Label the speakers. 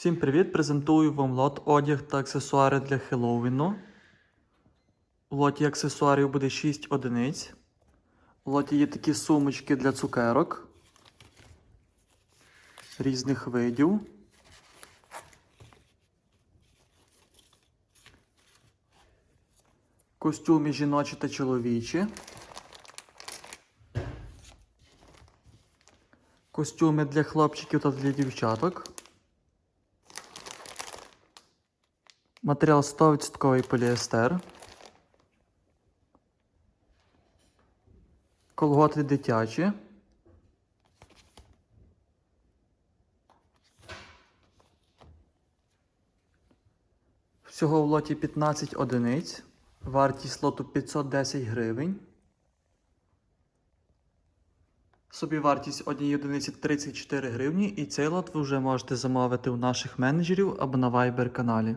Speaker 1: Всім привіт! Презентую вам лот одяг та аксесуари для Хеллоуіну. У лоті аксесуарів буде 6 одиниць. У лоті є такі сумочки для цукерок різних видів. Костюми жіночі та чоловічі. Костюми для хлопчиків та для дівчаток. Матеріал 100% поліестер. Колготи дитячі. Всього в лоті 15 одиниць. Вартість лоту 510 гривень. Собівартість однієї одиниці 34 гривні, і цей лот ви вже можете замовити у наших менеджерів або на Viber каналі.